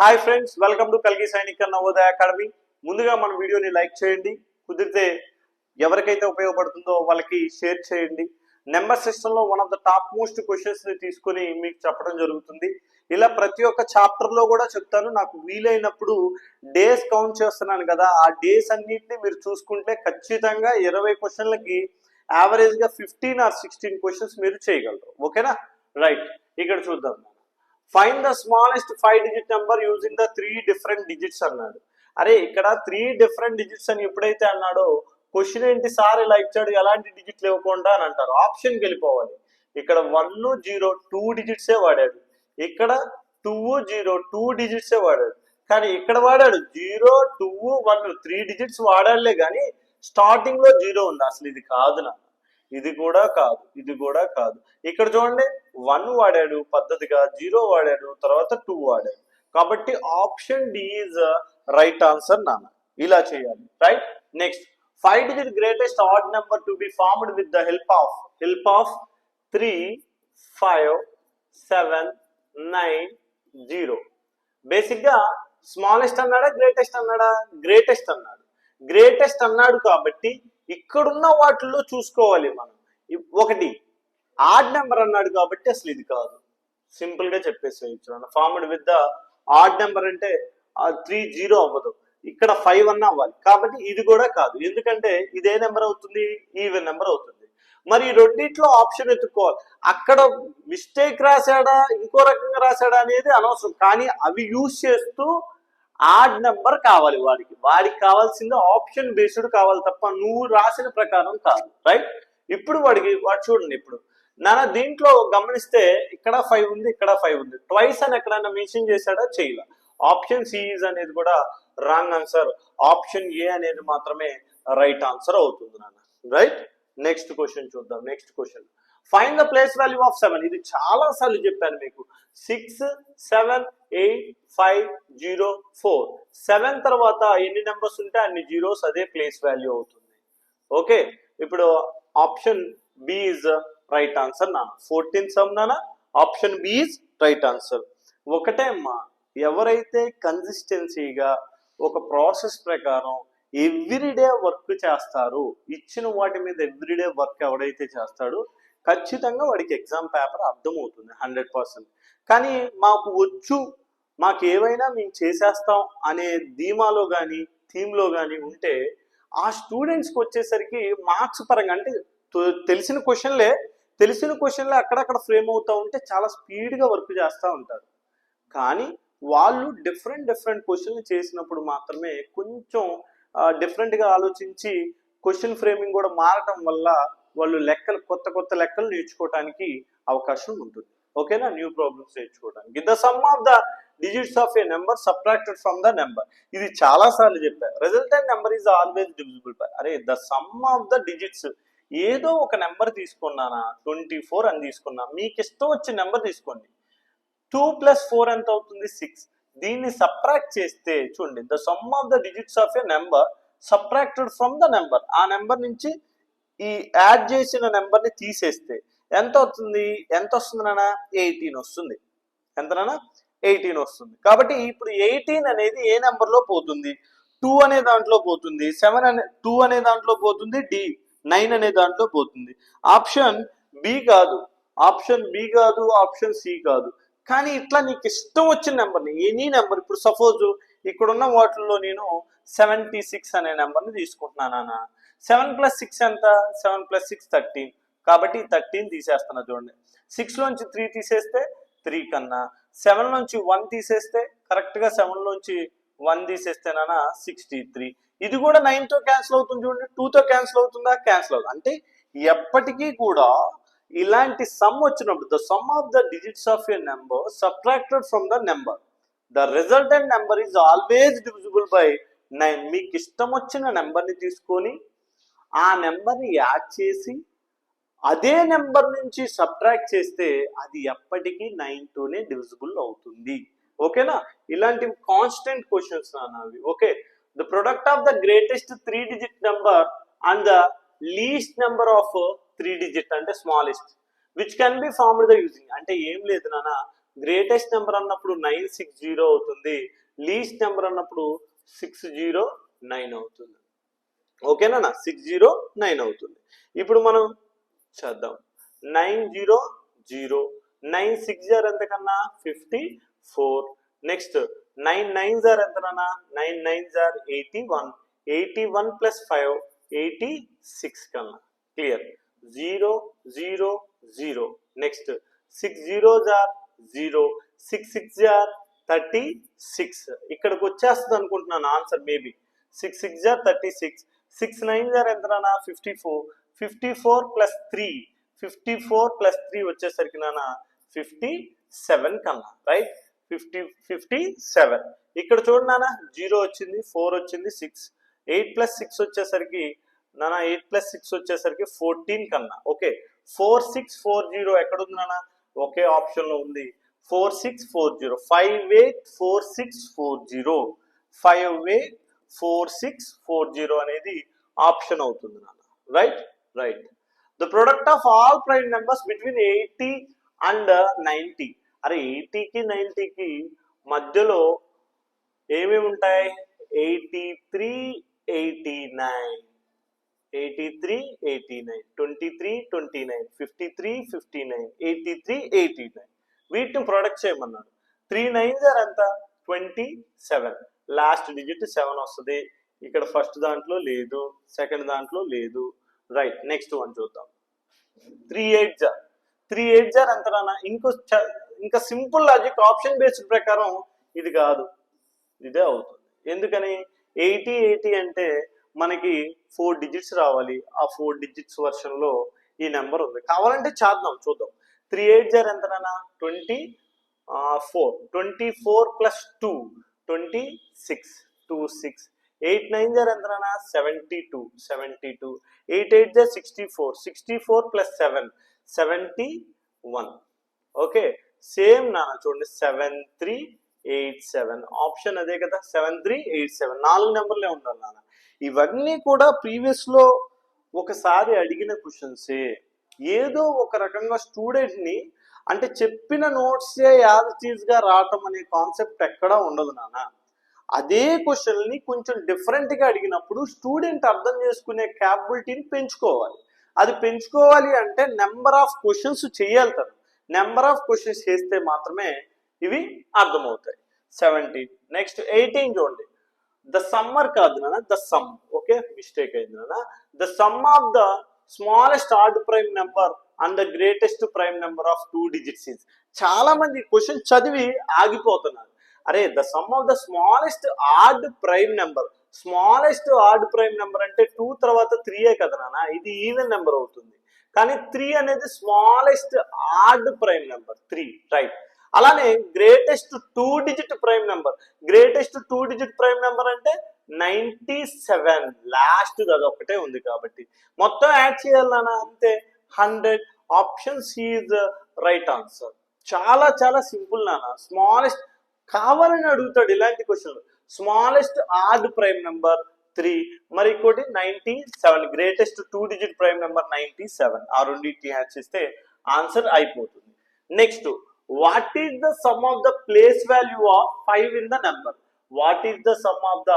Hi friends welcome to కల్కి సైనిక Navodaya academy ముందుగా మన వీడియోని లైక్ చేయండి. కుదిరితే ఎవరికైతే ఉపయోగపడుతుందో వాళ్ళకి షేర్ చేయండి. నెంబర్ సిస్టంలో one of the top most క్వశ్చన్స్ని తీసుకుని తీసుకొని మీకు చెప్పడం జరుగుతుంది. ఇలా ప్రతి ఒక్క చాప్టర్లో కూడా చెప్తాను. నాకు వీలైనప్పుడు డేస్ కౌంట్ చేస్తున్నాను కదా. ఆ డేస్ అన్నిటిని మీరు చూసుకుంటే ఖచ్చితంగా ఇరవై క్వశ్చన్లకి యావరేజ్గా ఫిఫ్టీన్ ఆర్ సిక్స్టీన్ క్వశ్చన్స్ మీరు చేయగలరు. ఓకేనా రైట్ ఇక్కడ చూద్దాం. Find the smallest five digit number using the three different digits అన్నాడు. అరే ఇక్కడ త్రీ డిఫరెంట్ డిజిట్స్ అని ఎప్పుడైతే అన్నాడో క్వశ్చన్ ఏంటి సార్ ఇలా ఇచ్చాడు ఎలాంటి డిజిట్లు ఇవ్వకుండా అని అంటారు. ఆప్షన్కి వెళ్ళిపోవాలి. ఇక్కడ వన్ జీరో టూ డిజిట్సే వాడాడు. ఇక్కడ టూ జీరో టూ డిజిట్సే వాడాడు. కానీ ఇక్కడ వాడాడు. Zero two one three digits వాడాలే కానీ స్టార్టింగ్లో జీరో ఉంది. అసలు ఇది కాదు నాకు ఇది కూడా కాదు ఇది కూడా కాదు. ఇక్కడ చూడండి వన్ వాడాడు పద్ధతిగా జీరో వాడాడు తర్వాత టూ వాడాడు. కాబట్టి option D is right answer నాన్న ఇలా చేయాలి right next five digit greatest odd number to be formed with the help of help of three five seven nine zero బేసిక్గా స్మాలెస్ట్ అన్నాడా గ్రేటెస్ట్ అన్నాడా? గ్రేటెస్ట్ అన్నాడు. గ్రేటెస్ట్ అన్నాడు కాబట్టి ఇక్కడున్న వాటిల్లో చూసుకోవాలి మనం. ఒకటి ఆడ్ నెంబర్ అన్నాడు కాబట్టి అసలు ఇది కాదు. సింపుల్గా చెప్పేసి చెప్పేసేయచ్చు formed with the odd number అంటే త్రీ జీరో అవ్వదు. ఇక్కడ ఫైవ్ అన్న అవ్వాలి. కాబట్టి ఇది కూడా కాదు. ఎందుకంటే ఇదే నెంబర్ అవుతుంది ఈవెన్ నెంబర్ అవుతుంది. మరి ఈ రెండిట్లో ఆప్షన్ ఎత్తుక్కోవాలి అక్కడ మిస్టేక్ రాశాడా ఇంకో రకంగా రాశాడా అనేది అనవసరం. కానీ అవి యూజ్ చేస్తూ ఆడ్ నెంబర్ కావాలి వాడికి. వాడికి కావాల్సింది ఆప్షన్ బేస్డ్ కావాలి తప్ప నువ్వు రాసిన ప్రకారం కాదు. రైట్ ఇప్పుడు వాడికి వాడు చూడండి ఇప్పుడు. నాన్న దీంట్లో గమనిస్తే ఇక్కడ ఫైవ్ ఉంది ఇక్కడ ఫైవ్ ఉంది. ట్వైస్ అని ఎక్కడైనా మెన్షన్ చేశాడా? చేయలే. ఆప్షన్ సిఈజ్ అనేది కూడా రాంగ్ ఆన్సర్ ఆప్షన్ ఏ అనేది మాత్రమే రైట్ ఆన్సర్ అవుతుంది నాన్న. రైట్ నెక్స్ట్ క్వశ్చన్ చూద్దాం. Next question find the place value of seven ఇది చాలా సార్లు చెప్పాను మీకు. Six seven eight five zero four seven తర్వాత ఎన్ని నెంబర్స్ ఉంటే అన్ని జీరోస్ అదే ప్లేస్ వాల్యూ అవుతుంది. ఓకే ఇప్పుడు option B is right answer నా. ఫోర్టీన్ సమ్ నానా? Option B is right answer ఒకటే అమ్మా. ఎవరైతే కన్సిస్టెన్సీగా ఒక ప్రాసెస్ ప్రకారం ఎవ్రీడే వర్క్ చేస్తారు ఇచ్చిన వాటి మీద ఎవ్రీడే వర్క్ ఎవడైతే చేస్తాడో ఖచ్చితంగా వాడికి ఎగ్జామ్ పేపర్ అర్థమవుతుంది హండ్రెడ్ పర్సెంట్ కానీ మాకు వచ్చు మాకు ఏవైనా మేము చేసేస్తాం అనే ధీమాలో కానీ థీమ్లో కానీ ఉంటే ఆ స్టూడెంట్స్కి వచ్చేసరికి మార్క్స్ పరంగా అంటే తెలిసిన క్వశ్చన్లే తెలిసిన క్వశ్చన్లే అక్కడక్కడ ఫ్రేమ్ అవుతూ ఉంటే చాలా స్పీడ్గా వర్క్ చేస్తూ ఉంటారు. కానీ వాళ్ళు డిఫరెంట్ డిఫరెంట్ క్వశ్చన్లు చేసినప్పుడు మాత్రమే కొంచెం డిఫరెంట్గా ఆలోచించి క్వశ్చన్ ఫ్రేమింగ్ కూడా మారటం వల్ల వాళ్ళు లెక్కలు కొత్త కొత్త లెక్కలు నేర్చుకోవడానికి అవకాశం ఉంటుంది. ఓకేనా? న్యూ ప్రాబ్లమ్స్ నేర్చుకోవడానికి the sum of the digits of a number subtracted from the number. ఇది చాలా సార్లు చెప్పారు resultant number is always divisible by అరే the sum of the digits. ఏదో ఒక నెంబర్ తీసుకున్నానా? ట్వంటీ ఫోర్ అని తీసుకున్నా. మీకు ఇష్టం వచ్చిన నెంబర్ తీసుకోండి. టూ ప్లస్ ఫోర్ ఎంత అవుతుంది? సిక్స్. దీన్ని సప్రాక్ట్ చేస్తే చూడండి. The sum of the digits of a number subtracted from the number. ఆ నెంబర్ నుంచి ఈ యాడ్ చేసిన నెంబర్ని తీసేస్తే ఎంత వస్తుంది ఎంత వస్తుంది నాన్న? ఎయిటీన్ వస్తుంది. ఎంత నాన్న? ఎయిటీన్ వస్తుంది. కాబట్టి ఇప్పుడు ఎయిటీన్ అనేది ఏ నెంబర్లో పోతుంది? టూ అనే దాంట్లో పోతుంది. సెవెన్ అనే టూ అనే దాంట్లో పోతుంది. డి నైన్ అనే దాంట్లో పోతుంది. ఆప్షన్ బి కాదు. ఆప్షన్ బి కాదు ఆప్షన్ సి కాదు. కానీ ఇట్లా నీకు ఇష్టం వచ్చిన నెంబర్ని ఎనీ నెంబర్ ఇప్పుడు సపోజ్ ఇక్కడున్న వాటిల్లో నేను సెవెంటీ సిక్స్ అనే నెంబర్ని తీసుకుంటున్నానా సెవెన్ ప్లస్ సిక్స్ ఎంత? Seven plus six thirteen. కాబట్టి థర్టీన్ తీసేస్తున్నా చూడండి. సిక్స్ లోంచి త్రీ తీసేస్తే త్రీ కన్నా. సెవెన్ నుంచి వన్ తీసేస్తే కరెక్ట్గా సెవెన్ నుంచి వన్ తీసేస్తేనా సిక్స్టీ త్రీ. ఇది కూడా నైన్తో క్యాన్సిల్ అవుతుంది చూడండి. టూతో క్యాన్సిల్ అవుతుందా? క్యాన్సిల్ అవుతుంది అంటే ఎప్పటికీ కూడా ఇలాంటి సమ్ వచ్చినప్పుడు the sum of the digits of a number subtracted from the number. The resultant number is always divisible by nine. మీకు ఇష్టం వచ్చిన నెంబర్ని తీసుకొని ఆ నెంబర్ని యాడ్ చేసి అదే నెంబర్ నుంచి సబ్ట్రాక్ట్ చేస్తే అది ఎప్పటికీ నైన్ తోనే డివిజిబుల్ అవుతుంది. ఓకేనా? ఇలాంటి కాన్స్టెంట్ క్వశ్చన్స్ అవి okay? The product of the greatest three digit number and the least number of three digit అంటే smallest. Which can be formed the using. అంటే ఏం లేదు నాన్న. గ్రేటెస్ట్ నెంబర్ అన్నప్పుడు నైన్ సిక్స్ జీరో అవుతుంది. లీస్ట్ నెంబర్ అన్నప్పుడు six zero nine అవుతుంది. ఓకేనా సిక్స్ జీరో నైన్ అవుతుంది. ఇప్పుడు మనం చేద్దాం. Nine zero zero nine six are ఎంతకన్నా fifty four next nine nine are ఎంతనన్నా nine nine are eighty one eighty one plus five eighty six కన్నా. Clear zero zero zero next six zero are zero six six are thirty six ఇక్కడికి వచ్చేస్తుంది అనుకుంటున్నాను answer maybe six six are thirty six six nine are నాన్న fifty four fifty four plus three fifty four plus three వచ్చేసరికి నాన్న fifty seven కన్నా right fifty fifty seven ఇక్కడ చూడండి నాన్న జీరో వచ్చింది ఫోర్ వచ్చింది సిక్స్ ఎయిట్ ప్లస్ సిక్స్ వచ్చేసరికి నాన్న ఎయిట్ ప్లస్ సిక్స్ వచ్చేసరికి ఫోర్టీన్ కన్నా okay four six four zero ఎక్కడ ఉంది నాన్న? ఒకే ఆప్షన్లో ఉంది. Four six four zero. Five eight four six four zero. Five eight four six four zero అనేది ఆప్షన్ అవుతుంది నాన్న. Right right the product of all prime numbers between eighty and ninety అరే ఎయిటీకి నైంటీకి మధ్యలో ఏమేమి ఉంటాయి? Eighty three eighty nine eighty three eighty nine twenty three twenty nine fifty three fifty nine eighty three eighty nine వీటిని product చేయమన్నాడు. Three nine jar ఎంత? Twenty seven last digit seven వస్తుంది. ఇక్కడ ఫస్ట్ దాంట్లో లేదు సెకండ్ దాంట్లో లేదు. Right next one చూద్దాం. Three eight are. Three eight are ఎంత ఇంకో చ- ఇంకా సింపుల్ లాజిక్ ఆప్షన్ బేస్డ్ ప్రకారం ఇది కాదు. ఇదే అవుతుంది. ఎందుకని? ఎయిటీ ఎయిటీ అంటే మనకి ఫోర్ డిజిట్స్ రావాలి. ఆ ఫోర్ డిజిట్స్ వర్షన్లో ఈ నెంబర్ ఉంది. కావాలంటే చేద్దాం చూద్దాం. Three eight are ఎంతనన్నా twenty four. Twenty four plus two. Twenty six two six. Eight nine are ఎంతనన్నా seventy two seventy two. Eight eight are sixty four. Sixty four plus seven seventy one. Okay? Same నాన్న చూడండి seven three eight seven. Option అదే కదా seven three eight seven. నాలుగు నెంబర్లే ఉండాలి నాన్న. ఇవన్నీ కూడా ప్రీవియస్లో ఒకసారి అడిగిన క్వశ్చన్సే. ఏదో ఒక రకంగా స్టూడెంట్ని అంటే చెప్పిన నోట్సే యాజ్గా రావటం అనే కాన్సెప్ట్ ఎక్కడా ఉండదు నాన్న. అదే క్వశ్చన్ని కొంచెం డిఫరెంట్గా అడిగినప్పుడు స్టూడెంట్ అర్థం చేసుకునే క్యాపబిలిటీని పెంచుకోవాలి. అది పెంచుకోవాలి అంటే నెంబర్ ఆఫ్ క్వశ్చన్స్ చేయాలి తను. నెంబర్ ఆఫ్ క్వశ్చన్స్ చేస్తే మాత్రమే ఇవి అర్థమవుతాయి. సెవెంటీన్ నెక్స్ట్ ఎయిటీన్ చూడండి. ద సమ్మర్ కాదు నాన్న. ద సమ్ ఓకే మిస్టేక్ అయింది నాన్న. The sum of the smallest odd prime number and the greatest prime number of two digits is చాలా మంది క్వశ్చన్ చదివి ఆగిపోతున్నారు. అరే the sum of the smallest odd prime number smallest odd prime number అంటే two తర్వాత త్రీయే కదా నాన్న? ఇది ఈవెన్ నెంబర్ అవుతుంది. కానీ త్రీ అనేది smallest odd prime number three right అలానే greatest two digit prime number greatest two digit prime number అంటే నైంటీ సెవెన్ లాస్ట్ అది ఒకటే ఉంది కాబట్టి. మొత్తం యాడ్ చేయాలి అంతే. Hundred options is right answer. చాలా చాలా సింపుల్ నాన్న. స్మాలెస్ట్ కావాలని అడుగుతాడు ఇలాంటి question smallest odd prime number three మరి ఇంకోటి ninety seven greatest two digit prime number ninety seven. ఆ రెండింటిని యాడ్ చేస్తే ఆన్సర్ అయిపోతుంది. Next what is the sum of the place value of five in the number? What is the sum of the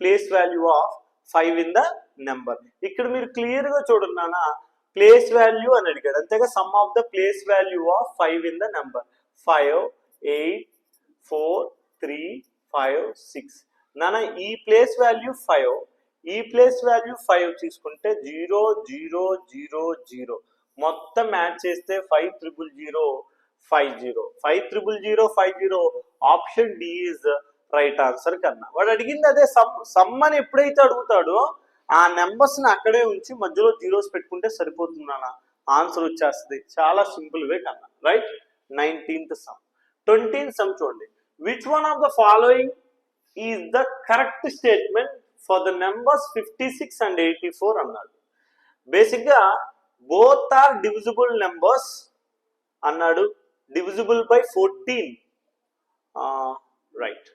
place value of five in the number? ఇక్కడ మీరు క్లియర్గా చూడన్నానా place value అని అడిగాడు. అంతేగా sum of the place value of five in the number five eight four three five six నాన్న ఈ place value five ఈ ప్లేస్ వాల్యూ ఫైవ్ తీసుకుంటే జీరో జీరో జీరో జీరో మొత్తం యాడ్ చేస్తే five triple zero five zero five triple zero five zero option D is right answer కన్నా. వాడు అడిగింది అదే సమ్ సమ్ అని ఎప్పుడైతే అడుగుతాడో ఆ నెంబర్స్ని అక్కడే ఉంచి మధ్యలో జీరోస్ పెట్టుకుంటే సరిపోతుంది ఆన్సర్ వచ్చేస్తుంది. చాలా సింపుల్ వే కన్నా. Right nineteenth sum twentieth sum చూడండి. Which one of the following is the correct statement for the numbers fifty six and eighty four అన్నాడు. బేసిక్గా బోత్ ఆర్ డివిజిబుల్ నెంబర్స్ అన్నాడు. Divisible by fourteen right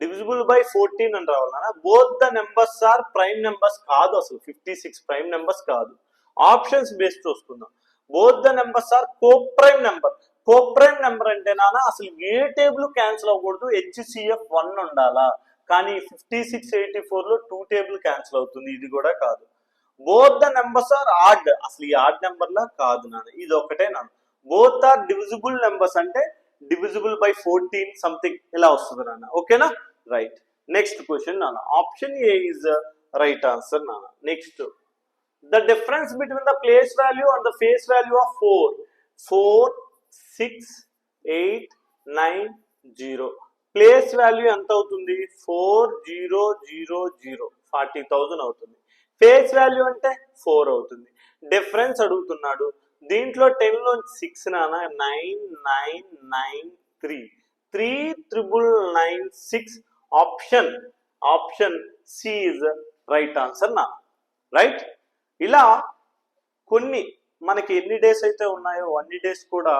divisible by fourteen అని రావాలన్నా both the numbers are prime numbers కాదు అసలు fifty six prime numbers కాదు. Options base చూసుకుందాం. Both the numbers are coprime number coprime number అంటే నాన్న అసలు ఏ టేబుల్ క్యాన్సిల్ అవ్వకూడదు హెచ్సిఎఫ్ వన్ ఉండాలా? కానీ ఫిఫ్టీ సిక్స్ ఎయిటీ ఫోర్లో టూ టేబుల్ క్యాన్సిల్ అవుతుంది ఇది కూడా కాదు. Both the numbers are odd అసలు ఈ ఆడ్ నెంబర్ లా కాదు నాన్న ఇది ఒకటే నాన్న. బోత్ ఆర్ డివిజిబుల్ నెంబర్స్ అంటే డివిజిబుల్ బై ఫోర్టీన్ సంథింగ్ ఇలా వస్తుంది నాన్న? ఓకేనా రైట్ నెక్స్ట్ క్వశ్చన్ నాన్న. Option A is right answer నాన్న. Next the difference between the place value and the face value of four four six eight nine zero place value ఎంత అవుతుంది? Four zero zero zero forty thousand అవుతుంది. Face value అంటే four అవుతుంది. Difference అడుగుతున్నాడు. దీంట్లో టెన్లో six నానా? Nine nine nine three. Three triple nine six. Option option C is right answer నా. రైట్? ఇలా కొన్ని మనకి ఎన్ని డేస్ అయితే ఉన్నాయో అన్ని డేస్ కూడా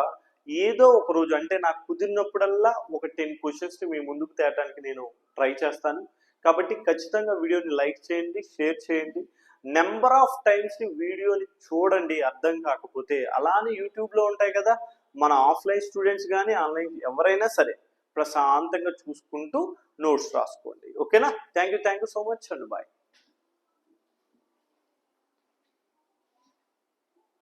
ఏదో ఒక రోజు అంటే నాకు కుదిరినప్పుడల్లా ఒక టెన్ క్వశ్చన్స్ మీ ముందుకు తేయడానికి నేను ట్రై చేస్తాను. కాబట్టి ఖచ్చితంగా వీడియోని లైక్ చేయండి షేర్ చేయండి. నెంబర్ ఆఫ్ టైమ్స్ని వీడియోని చూడండి అర్థం కాకపోతే. అలానే యూట్యూబ్లో ఉంటాయి కదా మన ఆఫ్లైన్ స్టూడెంట్స్ కానీ ఆన్లైన్ ఎవరైనా సరే ప్రశాంతంగా చూసుకుంటూ నోట్స్ రాసుకోండి. ఓకేనా? Thank you thank you so much and. Bye.